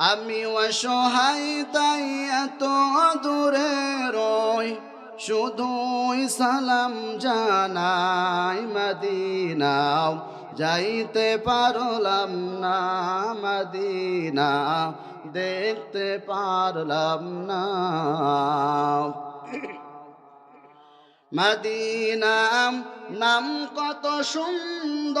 আমি অসহায়, তাই এত দূরে রই। শুধুই সালাম জানাই মদিনাও। যাইতে পারলাম না মদিনা দেখতে পারলাম না। মদিনা নাম কত সুন্দর।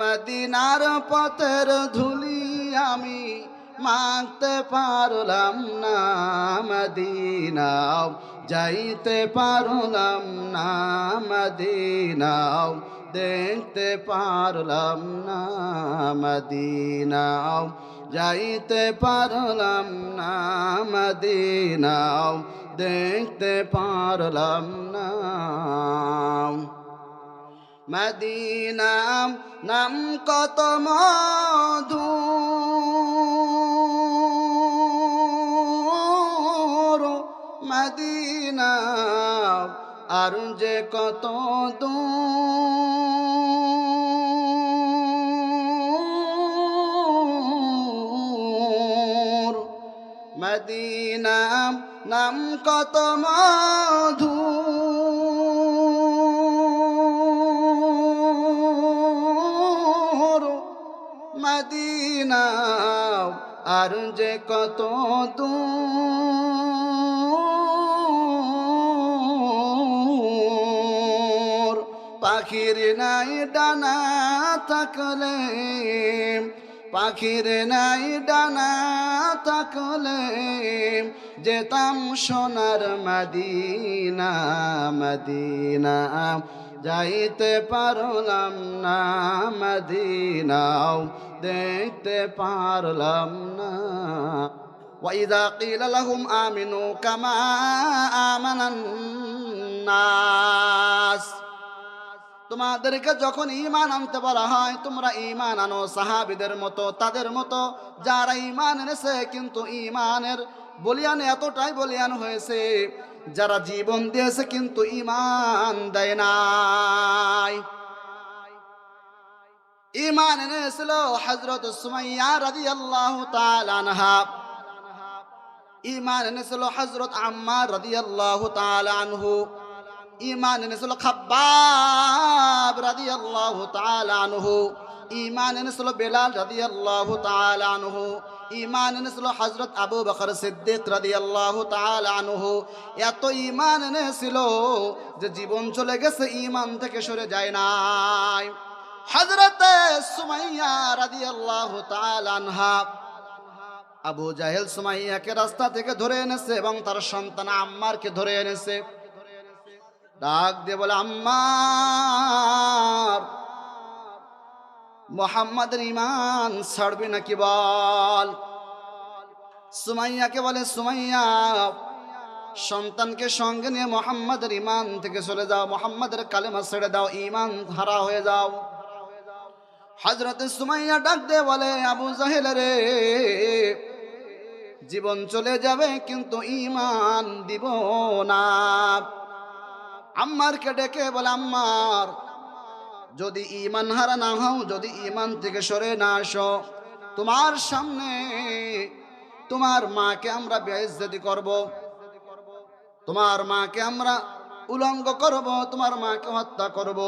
মদিনার পথের ধুলি আমি মাগতে পারলাম না, মদিনাও যাইতে পারলাম না, মদিনাও দেখতে পারলাম না, মদিনাও যাইতে পারলাম না, মদিনাও দেখতে পারলাম না। মদিনা নাম কত মধু। মদিনা আর যে কত দূর। মদিনা নাম কত মধু। আর যে কত দূর। পাখির নাই ডানা থাকলে, পাখির নাই ডানা থাকলে যেতাম সোনার মদিনা মদিনা। যাইতে পারলাম না মদিনাও দেখতে পারলাম না وإذا قيل لهم آمنوا كما آمن الناس তোমাদেরকে যখন ইমান আনতে বলা হয় তোমরা ইমান আনো সাহাবিদের মতো তাদের মতো যারা ইমান এনেছে কিন্তু ইমানের বলিয়ান এতটাই বলিয়ান হয়েছে যারা জীবন দিয়েছে কিন্তু ইমান দেয় নাই। ইমান এনেছিল হজরত সুমাইয়া রাজি আল্লাহ আনহা। ইমান এনেছিল হজরত আম্মার রাজি আল্লাহ আনহু। ইমান এনেছিল খাব্বাব রাদি আল্লাহ আনহু। ইমান এনেছিল বেলাল রাদি আল্লাহ আনহু, ইমান এনেছিল হজরত আবু বকর সিদ্দিক রাদি আল্লাহ আনহু। এত ইমান এনেছিল যে জীবন চলে গেছে, ইমান থেকে সরে যায় নাই। হজরত সুমাইয়া আবু জাহেল সুমাইয়াকে রাস্তা থেকে ধরে এনেছে এবং তার সন্তান আম্মারকে ধরে এনেছে। ডাক দিয়ে বলে, আম্মার! মোহাম্মদের ইমান ছাড়বি নাকি বল? সুমাইয়াকে বলে, সুমাইয়া, সন্তানকে সঙ্গে নিয়ে মোহাম্মদের ইমান থেকে চলে যাও, মোহাম্মদের কালেমা ছেড়ে দাও ইমান হারা হয়ে যাও। হজরতে সুমাইয়া ডাক দিয়ে বলে, আবু জাহেল রে, জীবন চলে যাবে কিন্তু ইমান দিব না। আম্মারকে ডেকে বলে, আম্মার যদি ইমান হারা না হও, যদি ইমান থেকে সরে না আসো, তোমার সামনে তোমার মাকে আমরা বেইজ্জতি করব, তোমার মাকে আমরা উলঙ্গ করব, তোমার মাকে হত্যা করব।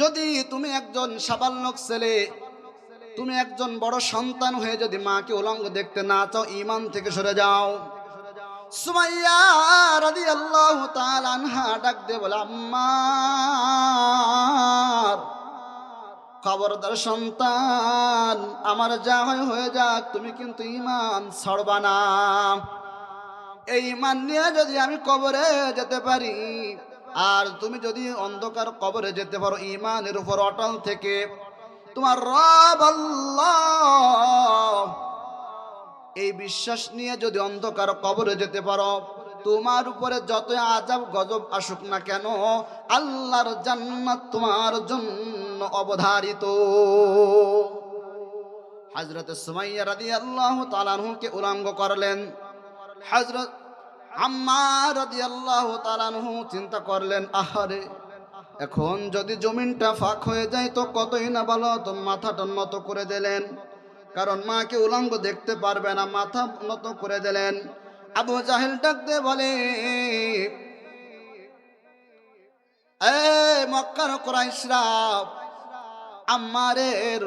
যদি তুমি একজন সাবাল্যক ছেলে, তুমি একজন বড় সন্তান হয়ে যদি মাকে উলঙ্গ দেখতে না চাও ইমান থেকে সরে যাও। সুমাইয়া রাদিয়াল্লাহু তাআলা আনহা ডাক বলে, আম্মার খবরদার সন্তান, আমার যা হয় হয়ে যাক, তুমি কিন্তু ইমান ছাড়বা না। এই ইমান নিয়ে যদি আমি কবরে যেতে পারি, আর তুমি যদি অন্ধকার কবরে যেতে পারো ইমানের উপর অটল থেকে, তোমার রব আল্লাহ এই বিশ্বাস নিয়ে যদি অন্ধকার কবরে যেতে পারো, তোমার উপরে যত আজাব গজব আসুক না কেন, আল্লাহর জান্নাত তোমার জন্য অবধারিত। হজরত সুমাইয়া রাদি আল্লাহ তালানহুকে উলঙ্গ করলেন। হজরত আম্মার রাদি আল্লাহ তালানহু চিন্তা করলেন, আহারে, এখন যদি জমিনটা ফাঁক হয়ে যায় তো কতই না ভালো, তো মাথাটা নত করে দিলেন। কারণ মাকে উলঙ্গ দেখতে পারবে না, মাথা নত করে দিলেন। আবু জাহেল ডাক দিয়ে বলে মক্কার কোরাইশরা আম্মারের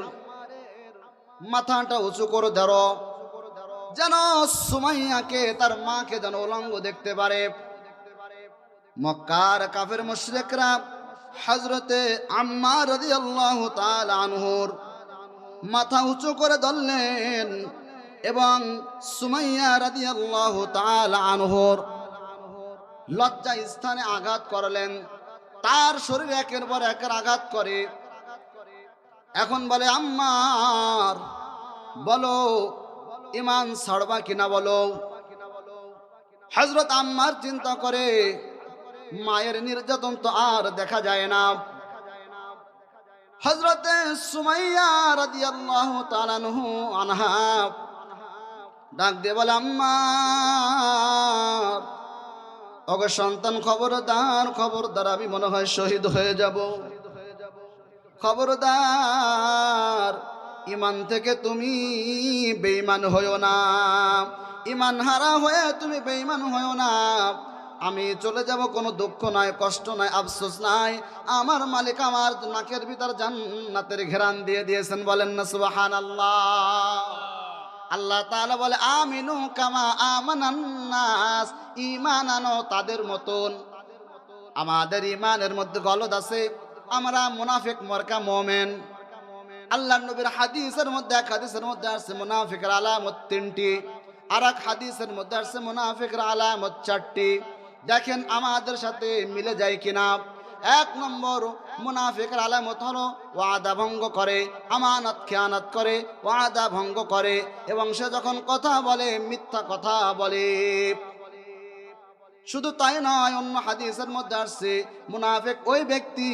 মাথাটা উঁচু করে ধরো। যেন সুমাইয়াকে তার মাকে যেন উলঙ্গ দেখতে পারে। মক্কার কাফের মুশরিকরা হজরতে আম্মা রাদিয়াল্লাহু তাআলা আনহুর মাথা উঁচু করে ধরলেন এবং সুমাইয়া রাদিয়াল্লাহু তাআলা আনহুর লজ্জা স্থানে আঘাত করলেন। তার শরীরে একের পর একের আঘাত করে। এখন বলে, আম্মার, বলো ইমান ছাড়বা কিনা বলো? হজরত আম্মার চিন্তা করে, মায়ের নির্যাতন তো আর দেখা যায় না। হজরতে সুমাইয়া আনহু ডাক দিয়ে বলে, আম্মা, ওগো সন্তান খবরদার খবরদার, আমি মনে হয় শহীদ হয়ে যাব। খবরদার ইমান থেকে তুমি বেঈমান হয়েও না। ইমান হারা হয়ে তুমি বেঈমান হয়েও না। আমি চলে যাব, কোনো দুঃখ নাই, কষ্ট নাই, আফসোস নাই। আমার মালিক আমার নাকের ভিতর জান্নাতের ঘেরান দিয়ে দিয়েছেন, বলেন না সুবাহান আল্লাহ আল্লাহ তাআলা বলে, আমিনু কামা আমানান্নাস ঈমান আনো তাদের মতন। আমাদের ইমানের মধ্যে গলদ আছে, আমরা মুনাফিক মরকা মোমেন। আল্লাহ নবীর হাদিসের মধ্যে এক হাদিসের মধ্যে আসছে, মুনাফিকের আলামত তিনটি। আর এক হাদিসের মধ্যে আসছে, মুনাফিকের আলামত চারটি। দেখেন আমাদের সাথে মিলে যায় কিনা। এক নম্বর মুনাফিকের আলামত হলো ওয়াদা ভঙ্গ করে, আমানত, খেয়ানত করে, ওয়াদা ভঙ্গ করে এবং সে যখন কথা বলে, মিথ্যা কথা বলে। শুধু তাই নয়, অন্য হাদিসের মধ্যে আসছে, মুনাফিক ওই ব্যক্তি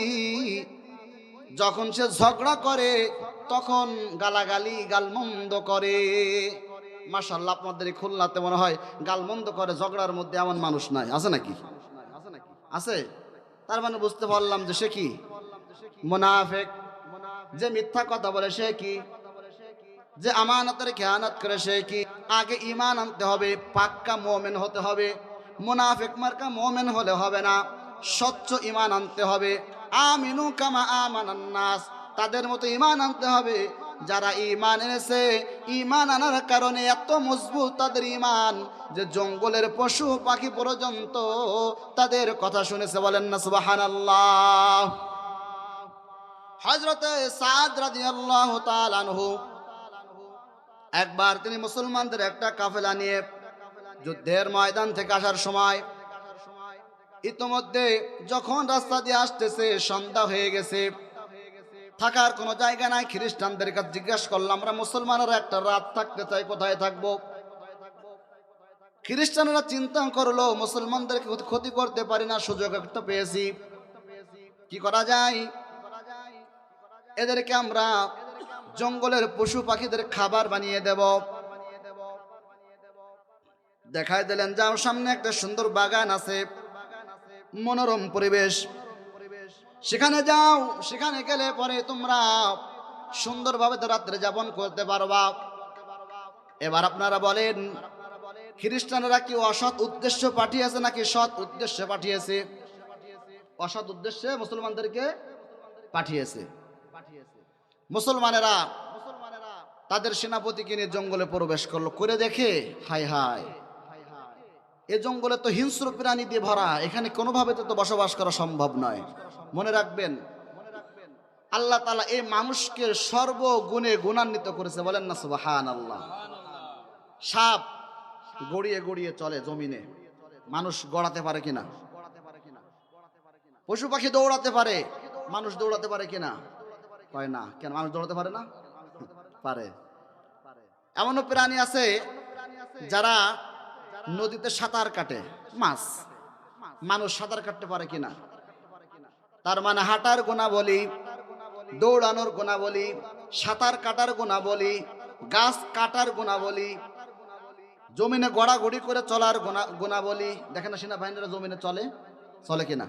যখন সে ঝগড়া করে, তখন গালাগালি, গালমন্দ করে। মাশাল্লাহ আপনাদের এই খুলনাতে মনে হয় গাল গালমন্দ করে, ঝগড়ার মধ্যে এমন মানুষ নাই। আছে নাকি? আছে? তার মানে বুঝতে পারলাম যে সে কি? মুনাফেক। যে মিথ্যা কথা বলে সে কি? যে আমানতের খেয়ানত করে সে কি? আগে ইমান আনতে হবে, পাক্কা মোমেন হতে হবে। মুনাফিক মার্কা মোমেন হলে হবে না। স্বচ্ছ ইমান আনতে হবে। আমিনু কামা আমানান্নাস তাদের মতো ইমান আনতে হবে। যারা ইমান এনেছে ইমান আনার কারণে এত মজবুত তাদের ইমান যে জঙ্গলের পশু পাখি পর্যন্ত তাদের কথা শুনেছে বলেন না সুবাহান হজরতে একবার তিনি মুসলমানদের একটা কাফেলা নিয়ে যুদ্ধের ময়দান থেকে আসার সময়, ইতোমধ্যে যখন রাস্তা দিয়ে আসতেছে, সন্ধ্যা হয়ে গেছে থাকার কোনো জায়গা নাই, খ্রিস্টানদের কাছে জিজ্ঞাসা করলাম আমরা মুসলমানেরা একটা রাত থাকতে চাই, কোথায় থাকব? খ্রিস্টানরা চিন্তা করল, মুসলমানদেরকে ক্ষতি করতে পারি না, সুযোগ একটা পেয়েছি। কি করা যায়? এদেরকে আমরা জঙ্গলের পশু পাখিদের খাবার বানিয়ে দেব। দেখায় দিলেন, যাও সামনে একটা সুন্দর বাগান আছে, মনোরম পরিবেশ। সেখানে যাও, সেখানে গেলে পরে তোমরা সুন্দরভাবে তো রাত্রে যাপন করতে পারবা। এবার আপনারা বলেন, খ্রিস্টানরা কি অসৎ উদ্দেশ্য পাঠিয়েছে নাকি সৎ উদ্দেশ্যে পাঠিয়েছে? অসৎ উদ্দেশ্যে মুসলমানদেরকে পাঠিয়েছে। মুসলমানেরা তাদের সেনাপতিকে নিয়ে জঙ্গলে প্রবেশ করল। করে দেখে হাই হাই এ জঙ্গলে তো হিংস্র প্রাণী দিয়ে ভরা, এখানে কোনোভাবে তো বসবাস করা সম্ভব নয়। মনে রাখবেন, আল্লাহ তালা এই মানুষকে সর্বগুণে গুণান্বিত করেছে, বলেন না সুবাহান আল্লাহ সাপ গড়িয়ে গড়িয়ে চলে জমিনে, মানুষ গড়াতে পারে কিনা? পশু পাখি দৌড়াতে পারে, মানুষ দৌড়াতে পারে কিনা? পারে না, কেন মানুষ দৌড়াতে পারে না? পারে। এমনও প্রাণী আছে যারা নদীতে সাঁতার কাটে। মাছ। মানুষ সাঁতার কাটতে পারে কিনা? তার মানে হাঁটার গোনা বলি দৌড়ানোর গোনা বলি সাঁতার কাটার গোনা বলি গাছ কাটার গোনা বলি জমিনে গড়াগড়ি করে চলার গোনা গোনা বলি। দেখেন না সেনাবাহিনীরা জমিনে চলে? চলে কিনা?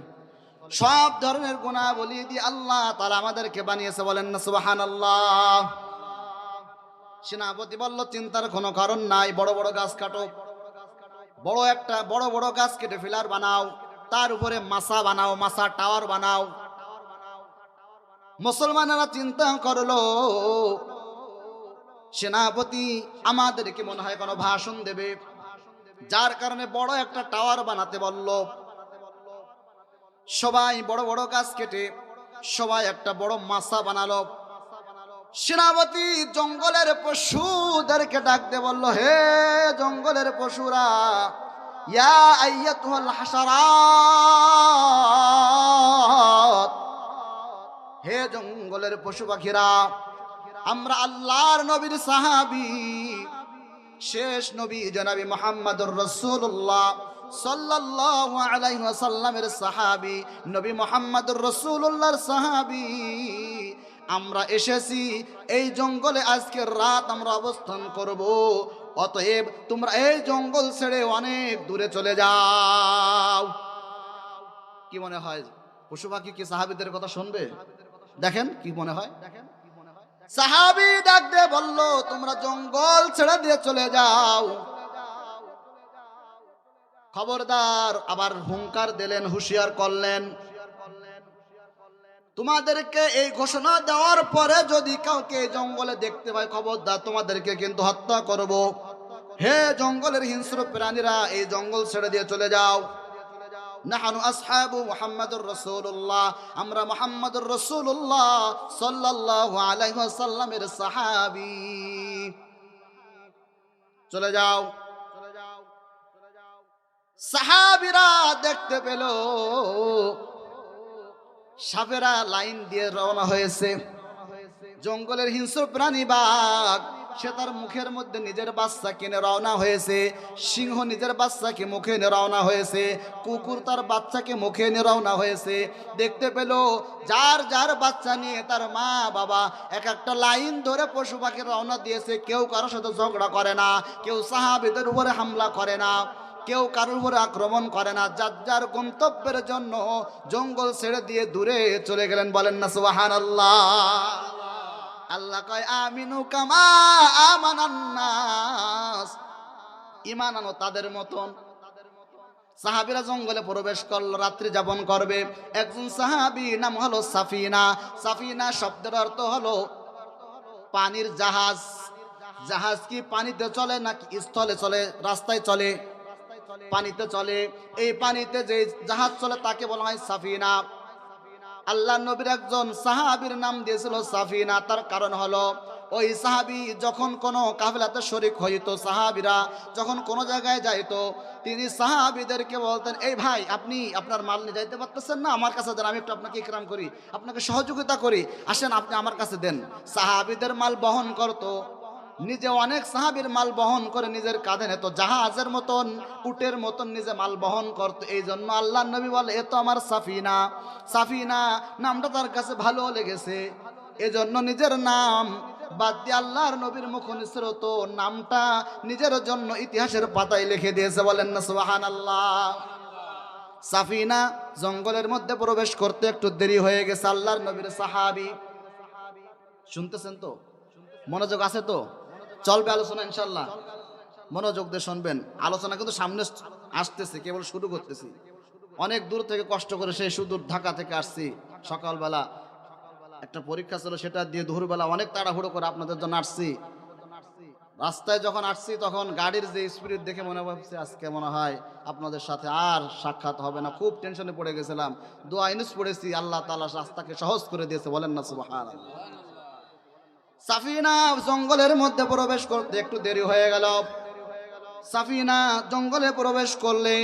সব ধরনের গোনা বলি দিয়ে আল্লাহ তারা আমাদেরকে বানিয়েছে বলেন না সুবাহান আল্লাহ সেনাপতি বলল চিন্তার কোনো কারণ নাই বড় বড় গাছ কাটো। বড় একটা, বড় বড় গাছ কেটে ফিলার বানাও, তার উপরে মাসা বানাও মাসা টাওয়ার বানাও। মুসলমানেরা চিন্তা করল, সেনাপতি আমাদেরকে মনে হয় কোনো ভাষণ দেবে। যার কারণে বড় একটা টাওয়ার বানাতে বলল, সবাই বড় বড় গাছ কেটে সবাই একটা বড় মাসা বানালো। সেনাপতি জঙ্গলের পশুদেরকে ডাকতে বলল, হে জঙ্গলের পশুরা, ইয়া হে জঙ্গলের পশু পাখিরা, আমরা আল্লাহর নবীর সাহাবি, শেষ নবী জনাবি মোহাম্মদুর রসুল্লাহ সাল্লাল্লাহু আলাইহি ওয়াসাল্লামের সাহাবি, নবী মোহাম্মদুর রসুল্লাহর সাহাবি। আমরা এসেছি, এই জঙ্গলে আজকে রাত আমরা অবস্থান করব। অতএব তোমরা এই জঙ্গল ছেড়ে অনেক দূরে চলে যাও। কি মনে হয়? পশু পাখি কি সাহাবিদের কথা শুনবে? দেখেন কি মনে হয়? সাহাবি ডাক দিয়ে বলল, তোমরা জঙ্গল ছেড়ে দিয়ে চলে যাও। খবরদার আবার হুঙ্কার দিলেন, হুঁশিয়ার করলেন তোমাদেরকে এই ঘোষণা দেওয়ার পরে যদি কাউকে জঙ্গলে দেখতে পাই খবরদার, তোমাদেরকে কিন্তু হত্যা করব। হে জঙ্গলের হিংস্র প্রাণীরা, এই জঙ্গল ছেড়ে দিয়ে চলে যাও। নাহানু আমরা চলে যাও। সাহাবীরা দেখতে পেল সাপেরা লাইন দিয়ে রওনা হয়েছে। জঙ্গলের হিংস্র প্রাণী বাঘ, সে তার মুখের মধ্যে নিজের বাচ্চা কিনে রওনা হয়েছে। সিংহ নিজের বাচ্চাকে মুখে নিয়ে রওনা হয়েছে। কুকুর তার বাচ্চাকে মুখে নিয়ে রওনা হয়েছে। দেখতে পেল যার যার বাচ্চা নিয়ে তার মা বাবা এক একটা লাইন ধরে পশু পাখি রওনা দিয়েছে। কেউ কারোর সাথে ঝগড়া করে না, কেউ সাহাবিদের উপরে হামলা করে না। কেউ কারোর উপরে আক্রমণ করে না। যার যার গন্তব্যের জন্য জঙ্গল ছেড়ে দিয়ে দূরে চলে গেলেন, বলেন না সুবাহান আল্লাহ আল্লাহ কয়, আমিনু কামা আমানান্নাস ইমান আনো তাদের মতন। সাহাবিরা জঙ্গলে প্রবেশ করল, রাত্রি যাপন করবে। একজন সাহাবি নাম হলো সাফিনা। সাফিনা শব্দের অর্থ হলো পানির জাহাজ। জাহাজ কি পানিতে চলে নাকি স্থলে চলে, রাস্তায় চলে? পানিতে চলে। এই পানিতে যে জাহাজ চলে তাকে বলা হয় সাফিনা। আল্লাহ নবীর একজন সাহাবির নাম দিয়েছিল সাফিনা। তার কারণ হলো, ওই সাহাবি যখন কোনো কাফেলাতে শরিক হইতো, সাহাবিরা যখন কোনো জায়গায় যাইতো, তিনি সাহাবিদেরকে বলতেন, এই ভাই, আপনি আপনার মাল নিয়ে যাইতে পারতেছেন না? আমার কাছে দেন আমি একটু আপনাকে ইকরাম করি, আপনাকে সহযোগিতা করি। আসেন, আপনি আমার কাছে দেন। সাহাবিদের মাল বহন করতো। নিজে অনেক সাহাবির মাল বহন করে নিজের কাঁধে নেত জাহাজের মতন, উটের মতন নিজে মাল বহন করতো। এই জন্য আল্লাহ নবী বলে, এ তো আমার সাফিনা। সাফিনা, নামটা তার কাছে ভালো লেগেছে। এজন্য নিজের নাম বাদ দিয়ে আল্লাহর নবীর মুখ নিঃসৃত নামটা নিজের জন্য ইতিহাসের পাতায় লিখে দিয়েছে। বলেন না সোহান আল্লাহ সাফিনা জঙ্গলের মধ্যে প্রবেশ করতে একটু দেরি হয়ে গেছে। আল্লাহর নবীর সাহাবি। শুনতেছেন তো? মনোযোগ আছে তো? চলবে আলোচনা ইনশাল্লাহ মনোযোগ দিয়ে শুনবেন। আলোচনা কিন্তু সামনে আসতেছে, কেবল শুরু করতেছি। অনেক দূর থেকে কষ্ট করে সেই সুদূর ঢাকা থেকে আসছি। সকালবেলা একটা পরীক্ষা ছিল, সেটা দিয়ে দুপুরবেলা অনেক তাড়াহুড়ো করে আপনাদের জন্য আসছি। রাস্তায় যখন আসছি, তখন গাড়ির যে স্পিরিট দেখে মনে হচ্ছে, আজকে মনে হয় আপনাদের সাথে আর সাক্ষাৎ হবে না। খুব টেনশনে পড়ে গেছিলাম। দোয়া ইনুস পড়েছি, আল্লাহ তালা রাস্তাকে সহজ করে দিয়েছে, বলেন না সুবাহান সাফিনা জঙ্গলের মধ্যে প্রবেশ করতে একটু দেরি হয়ে গেল। সাফিনা জঙ্গলে প্রবেশ করলে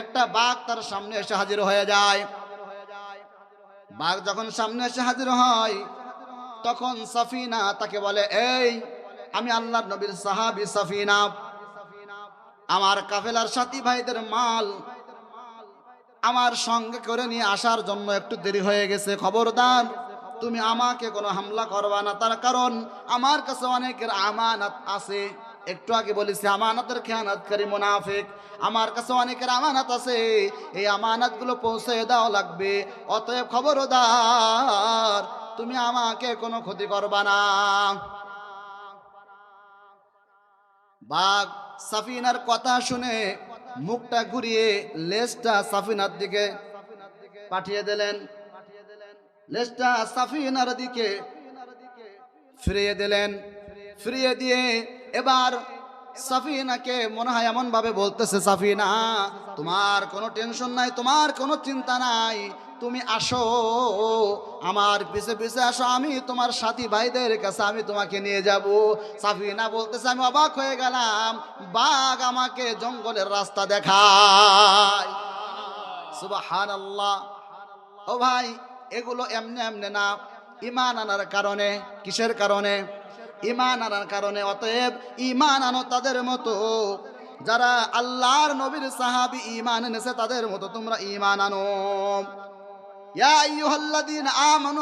একটা বাঘ তার সামনে এসে হাজির হয়ে যায়। বাঘ যখন সামনে এসে হাজির হয়, তখন সাফিনা তাকে বলে, এই, আমি আল্লাহ নবীর সাহাবি সাফিনা। আমার কাফেলার সাথী ভাইদের মাল আমার সঙ্গে করে নিয়ে আসার জন্য একটু দেরি হয়ে গেছে। খবরদার তুমি আমাকে কোনো হামলা করবা না। তার কারণ আমার কাছে অনেকের আমানত আছে। একটু আগে বলেছি, আমানতের খেয়ানাতকারী মুনাফিক। আমার কাছে অনেকের আমানত আছে। এই আমানতগুলো পৌঁছে দেওয়া লাগবে। অতএব খবর খবরদার, তুমি আমাকে কোনো ক্ষতি করবা না। বাঘ সাফিনার কথা শুনে মুখটা ঘুরিয়ে লেজটা সাফিনার দিকে পাঠিয়ে দিলেন। লেজটা সাফিনার দিকে ফিরিয়ে দিলেন। ফিরিয়ে দিয়ে এবার সাফিনাকে মনে হয় এমন ভাবে বলতেছে, সাফিনা, তোমার কোনো টেনশন নাই, তোমার কোনো চিন্তা নাই, তুমি আসো, আমার পিছে পিছে আসো, আমি তোমার সাথী ভাইদের কাছে আমি তোমাকে নিয়ে যাব। সাফিনা বলতেছে, আমি অবাক হয়ে গেলাম, বাঘ আমাকে জঙ্গলের রাস্তা দেখায়। আল্লাহ ও ভাই এগুলো এমনি এমনি না। ইমান আনার কারণে, কিসের কারণে? ইমান আনার কারণে। অতএব ইমান আনো তাদের মতো। যারা আল্লাহর নবীর সাহাবি ইমান এনেছে তাদের মতো তোমরা ইমান আনো। আমানু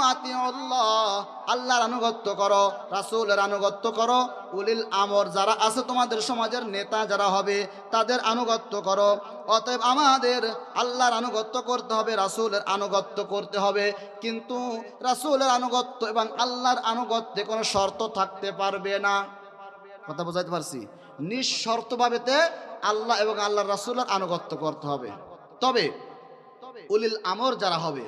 আল্লাহর আনুগত্য করো, রাসূলের আনুগত্য করো। উলিল আমর, যারা আছে তোমাদের সমাজের নেতা যারা হবে, তাদের আনুগত্য করো। অতএব আমাদের আল্লাহর আনুগত্য করতে হবে, রাসূলের আনুগত্য করতে হবে। কিন্তু রাসূলের আনুগত্য এবং আল্লাহর আনুগত্যে কোনো শর্ত থাকতে পারবে না। কথা বোঝাইতে পারছি? নিঃশর্তভাবেতে আল্লাহ এবং আল্লাহর রাসূলের আনুগত্য করতে হবে। তবে উলিল আমর যারা হবে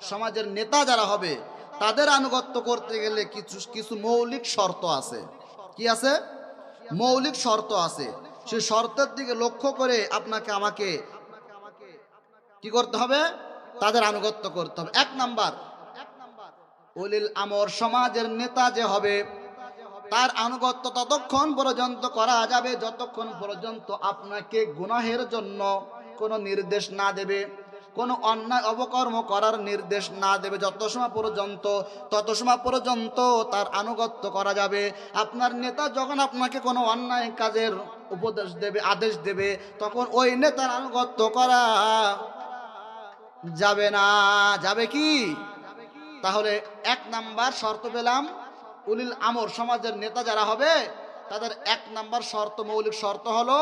সমাজের নেতা যারা হবে, তাদের আনুগত্য করতে গেলে কিছু কিছু মৌলিক শর্ত আছে। কি আছে? মৌলিক শর্ত আছে। সেই শর্তের দিকে লক্ষ্য করে আপনাকে আমাকে কি করতে হবে? তাদের আনুগত্য করতে হবে। এক নাম্বার, উলিল আমর সমাজের নেতা যে হবে, তার আনুগত্য ততক্ষণ পর্যন্ত করা যাবে, যতক্ষণ পর্যন্ত আপনাকে গুনাহের জন্য কোনো নির্দেশ না দেবে। কোনো অন্যায় অবকর্ম করার নির্দেশ না দেবে। যত সময় পর্যন্ত, তত সময় পর্যন্ত তার আনুগত্য করা যাবে। আপনার নেতা যখন আপনাকে কোনো অন্যায় কাজের উপদেশ দেবে, আদেশ দেবে, তখন ওই নেতার আনুগত্য করা যাবে না। যাবে কি? তাহলে এক নাম্বার শর্ত পেলাম, উলিল আমর সমাজের নেতা যারা হবে, তাদের এক নাম্বার শর্ত, মৌলিক শর্ত হলো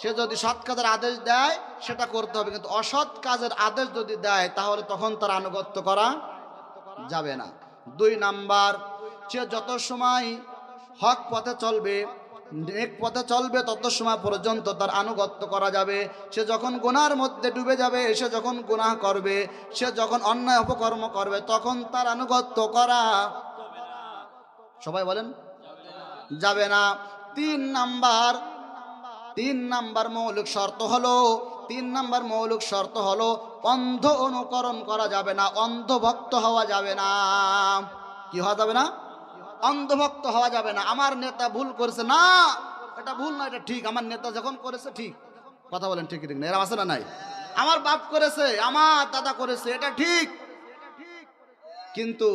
সে যদি সৎ কাজের আদেশ দেয়, সেটা করতে হবে। কিন্তু অসৎ কাজের আদেশ যদি দেয়, তাহলে তখন তার আনুগত্য করা যাবে না। দুই নাম্বার, সে যত সময় হক পথে চলবে, নেক পথে চলবে, তত সময় পর্যন্ত তার আনুগত্য করা যাবে। সে যখন গুনার মধ্যে ডুবে যাবে, সে যখন গুনাহ করবে, সে যখন অন্যায় অপকর্ম করবে, তখন তার আনুগত্য করা সবাই বলেন, যাবে না। তিন নাম্বার তিন নাম্বার মৌলিক শর্ত হলো, তিন নাম্বার মৌলিক শর্ত হলো, অন্ধ অনুকরণ করা যাবে না, অন্ধভক্ত হওয়া যাবে না। কি হওয়া যাবে না? অন্ধভক্ত হওয়া যাবে না। আমার নেতা ভুল করেছে, না, এটা ভুল না, এটা ঠিক। আমার নেতা যখন করেছে, ঠিক। কথা বলেন ঠিক ঠিক না এরা আছে না নাই? আমার বাপ করেছে, আমার দাদা করেছে, এটা ঠিক। কিন্তু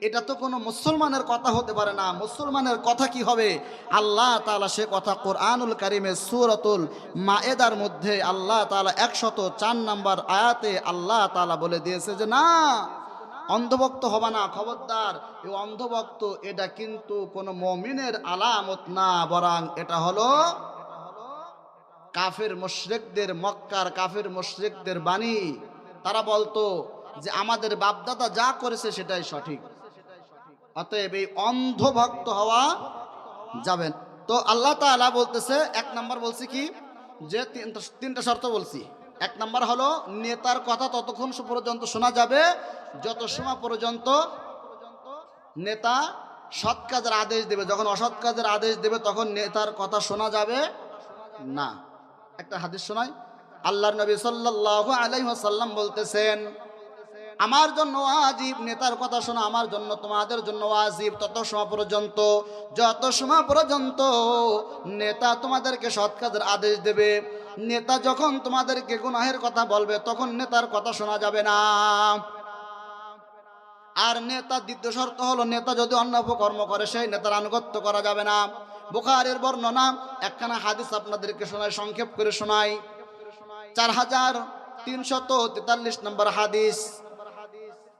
এটা তো কোনো মুসলমানের কথা হতে পারে না। মুসলমানের কথা কি হবে? আল্লাহ তালা সে কথা কোরআনুল কারিমের সুরতুল মায়েদার মধ্যে আল্লাহ তাআলা একশত চার নাম্বার আয়াতে আল্লাহ তালা বলে দিয়েছে যে, না, অন্ধভক্ত হবা না, খবরদার। এই অন্ধভক্ত, এটা কিন্তু কোনো মমিনের আলামত না, বরং এটা হলো কাফের মুশরিকদের মক্কার কাফের মুশরিকদের বাণী। তারা বলতো যে, আমাদের বাপদাদা যা করেছে সেটাই সঠিক। অতএব এই অন্ধভক্ত হওয়া যাবেন তো আল্লাহ তাআলা বলতেছে, এক নাম্বার বলছি কি? যে তিনটা শর্ত বলছি। এক নাম্বার হলো, নেতার কথা ততক্ষণ পর্যন্ত শোনা যাবে, যত সময় পর্যন্ত নেতা সৎ কাজের আদেশ দেবে, যখন অসৎ কাজের আদেশ দেবে, তখন নেতার কথা শোনা যাবে না। একটা হাদিস শোনাই। আল্লাহর নবী সাল্লাল্লাহু আলাইহি ওয়াসাল্লাম বলতেছেন আমার জন্য ওয়াজিব, নেতার কথা শোনা, আমার জন্য, তোমাদের জন্য ওয়াজিব। তত সময় পর্যন্ত, যত সময় পর্যন্ত নেতা তোমাদেরকে সৎ কাজের আদেশ দেবে, নেতা যখন তোমাদেরকে গুনাহের কথা বলবে, তখন নেতার কথা শোনা যাবে না। আর নেতা দ্বিতীয় শর্ত হলো, নেতা যদি অন্য কর্ম করে, সেই নেতার আনুগত্য করা যাবে না। বুখারের বর্ণনা, একখানা হাদিস আপনাদেরকে শোনায় সংক্ষেপ করে শোনাই। চার হাজার তিনশত তেতাল্লিশ নম্বর হাদিস।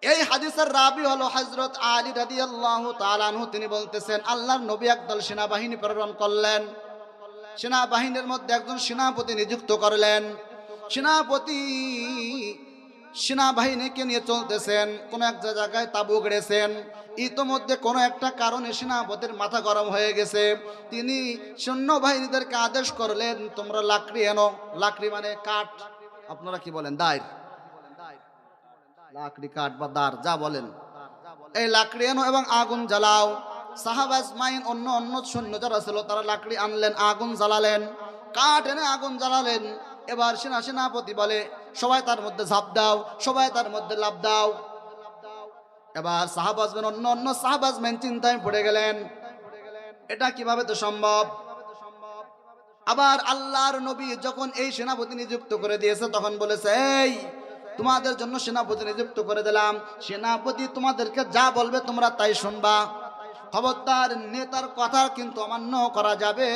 এই হাদিসের রাবি হলো হজরত আলী রাদি আল্লাহ তালানহু তিনি বলতেছেন, আল্লাহর নবী একদল সেনাবাহিনী প্রেরণ করলেন। সেনাবাহিনীর মধ্যে একজন সেনাপতি নিযুক্ত করলেন। সেনাপতি সেনাবাহিনীকে নিয়ে চলতেছেন, কোন এক জায়গায় তাবু গড়েছেন। ইতোমধ্যে কোনো একটা কারণে সেনাপতির মাথা গরম হয়ে গেছে। তিনি সৈন্যবাহিনীদেরকে আদেশ করলেন, তোমরা লাকড়ি এনো। লাকড়ি মানে কাঠ। আপনারা কি বলেন? দায়ের। লাকড়ি কাঠ বা দার, যা বলেন। এই লাকড়ি এনো এবং আগুন জ্বালাও। সাহাবাজ মাইন অন্য অন্য সৈন্য যারা ছিল, তারা লাকড়ি আনলেন, আগুন জ্বালালেন, কাঠ এনে আগুন জ্বালালেন। এবার সেনা সেনাপতি বলে, সবাই তার মধ্যে ঝাঁপ দাও, সবাই তার মধ্যে লাভ দাও। এবার সাহাবাজমেন অন্য অন্য সাহাবাজমেন চিন্তায় পড়ে গেলেন, এটা কীভাবে তো সম্ভব? আবার আল্লাহর নবী যখন এই সেনাপতি নিযুক্ত করে দিয়েছে, তখন বলেছে, এই তোমাদের জন্য সেনাপতি নিযুক্ত করে দিলাম। সেনাপতি তোমাদেরকে যা বলবে তোমরা তাই শুনবা। খবরদার নেতার কথা কিন্তু অমান্য করা যাবে।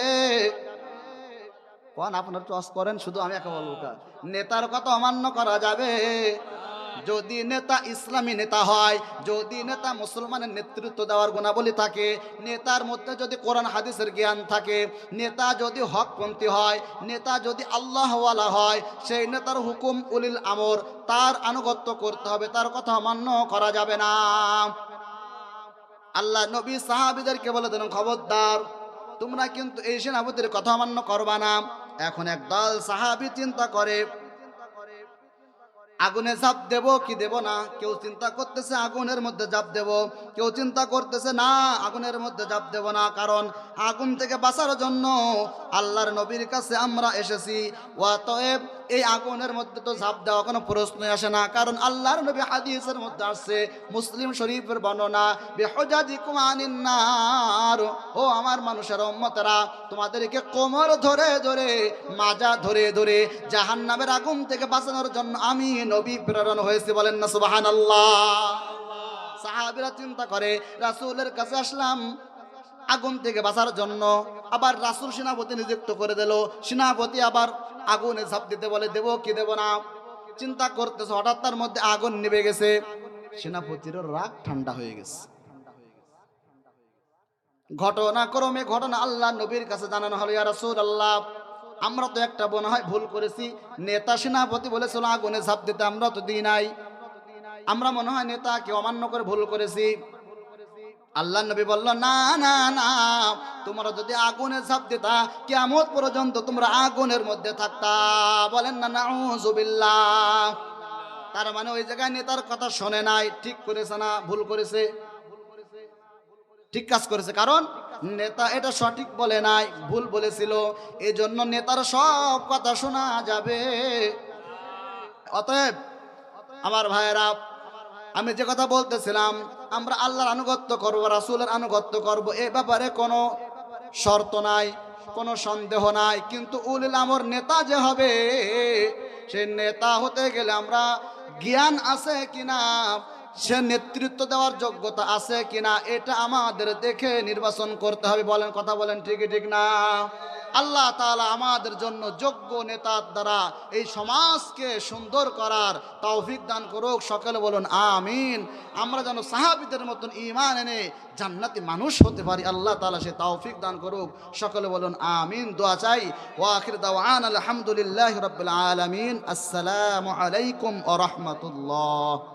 আপনার টস করেন, শুধু আমি একা বলব। নেতার কথা অমান্য করা যাবে। যদি নেতা ইসলামী নেতা হয়, যদি নেতা মুসলমানের নেতৃত্ব দেওয়ার গুণাবলী থাকে, নেতার মধ্যে যদি কোরআন, হাদিসের জ্ঞান থাকে, নেতা যদি হকপন্থী হয়, নেতা যদি আল্লাহওয়ালা হয়, সেই নেতার হুকুম উলিল আমর, তার আনুগত্য করতে হবে, তার কথা অমান্য করা যাবে না। আল্লাহ নবী সাহাবিদেরকে বলে দেন খবরদার, তোমরা কিন্তু এই সেনাপতির কথা অমান্য করবা না। এখন একদল সাহাবি চিন্তা করে আগুনে জাপ দেব, কি দেব না? কেউ চিন্তা করতেছে আগুনের মধ্যে জাপ দেব, কেউ চিন্তা করতেছে না, আগুনের মধ্যে জাপ দেব না, কারণ আগুন থেকে বাঁচার জন্য আল্লাহর নবীর কাছে আমরা এসেছি। ওয়াতএব এই আগুনের মধ্যে তো ঝাঁপ দেওয়া কোনো প্রশ্নই আসে না। কারণ আল্লাহর নবী হাদিসের মধ্যে আসছে, মুসলিম শরীফের বর্ণনা বেহজাজি কুমানিন নার। ও আমার মানুষের উম্মতেরা, তোমাদেরকে কোমর ধরে ধরে, মাজা ধরে ধরে জাহান্নামের আগুন থেকে বাঁচানোর জন্য আমি নবী প্রেরণ হয়েছে বলেন না সুবাহান আল্লাহ সাহাবিরা চিন্তা করে, রাসূলের কাছে আসলাম আগুন থেকে বাঁচার জন্য আবার রাসূল সেনাপতি নিযুক্ত করে দিল। সেনাপতি আবার আগুনে ঝাঁপ দিতে বলে, দেব কি দেব না? চিন্তা করতেছে, হঠাৎ তার মধ্যে আগুন নিভে গেছে। সেনাপতির রাগ ঠান্ডা হয়ে গেছে। ঘটনাক্রমে ঘটনা আল্লাহ নবীর কাছে জানানো হলো, ইয়া রাসূলুল্লাহ, আমরা তো একটা মনে হয় ভুল করেছি। নেতা সেনাপতি বলেছিল আগুনে ঝাঁপ দিতে, আমরা তো দিই নাই। আমরা মনে হয় নেতাকে অমান্য করে ভুল করেছি। আল্লাহ নবী বলল, না না না। তোমরা যদি আগুনে ঝাঁপ দিতা কেমন পর্যন্ত তোমরা আগুনের মধ্যে থাকতা। বলেন না, নাউজুবিল্লাহ। তার মানে ওই জায়গায় নেতার কথা শোনে নাই। ঠিক করেছে না, ভুল করেছে? ঠিক কাজ করেছে। কারণ নেতা এটা সঠিক বলে নাই, ভুল বলেছিল। এই জন্য নেতার সব কথা শোনা যাবে। অতএব, আমার ভাইয়েরা আমি যে কথা বলতেছিলাম, আমরা আল্লাহর আনুগত্য করব, রাসূলের আনুগত্য করব, এ ব্যাপারে কোনো শর্ত নাই, কোনো সন্দেহ নাই। কিন্তু উলিল আমর নেতা যে হবে, সে নেতা হতে গেলে আমরা জ্ঞান আছে কিনা, সে নেতৃত্ব দেওয়ার যোগ্যতা আছে কিনা, এটা আমাদের দেখে নির্বাচন করতে হবে। বলেন, কথা বলেন ঠিকই ঠিক না? আল্লাহ তালা আমাদের জন্য যোগ্য নেতার দ্বারা এই সমাজকে সুন্দর করার তৌফিক দান করুক। সকলে বলুন, আমিন। আমরা যেন সাহাবিদের মতন ইমান এনে জান্নাতি মানুষ হতে পারি, আল্লাহ তাআলা সে তৌফিক দান করুক। সকলে বলুন, আমিন। দোয়া চাই ওয়াখির দাওয়ান আলহামদুলিল্লাহ রাব্বিল আলামিন। আসসালামু আলাইকুম ওয়া রাহমাতুল্লাহ।